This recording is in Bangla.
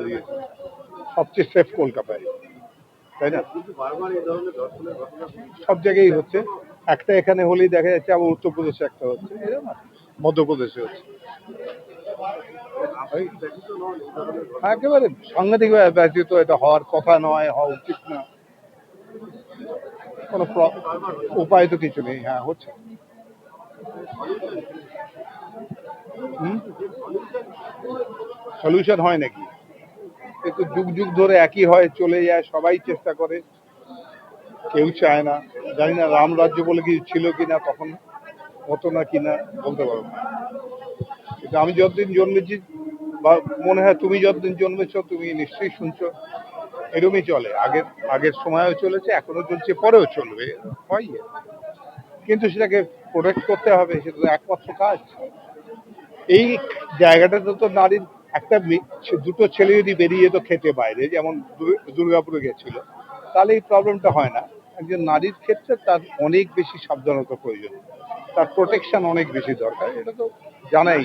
বলে দিয়েছে। সবচেয়ে সেফ কলকাতায়, তাই না? সব জায়গায় হচ্ছে। একটা এখানে হলেই দেখা যাচ্ছে আবার উত্তরপ্রদেশে একটা হচ্ছে। মধ্যপ্রদেশে হচ্ছে। একেবারে সাংঘাতিক ব্যতীত এটা হওয়ার কথা নয়, হওয়া উচিত না। কোনো উপায় তো কিছু নেই হ্যাঁ হচ্ছে। সলিউশন হয় নাকি? কিন্তু যুগ যুগ ধরে একই হয়, চলে যায়, সবাই চেষ্টা করে। কেউ চায় না। জানি না রাম রাজ্য বলে কিছু ছিল কিনা, তখন হতো না কিনা, বলতে পারব না। কিন্তু আমি যতদিন জন্মেছি, বা মনে হয় তুমি যতদিন জন্মেছ, তুমি নিশ্চয়ই শুনছো, এরমই চলে। আগের আগের সময়ও চলেছে এখনও চলছে, পরেও চলবে, হয় কিন্তু সেটাকে প্রোটেক্ট করতে হবে, সেটা একমাত্র কাজ। এই জায়গাটাতে তো নারীর একটা দুটো ছেলে যদি বেরিয়ে যেত খেতে বাইরে, যেমন দুর্গাপুরে গেছিল, তাহলে এই প্রবলেমটা হয় না। একজন নারীর ক্ষেত্রে তার অনেক বেশি সাবধানতা প্রয়োজন। তার প্রোটেকশন অনেক বেশি দরকার, এটা তো জানাই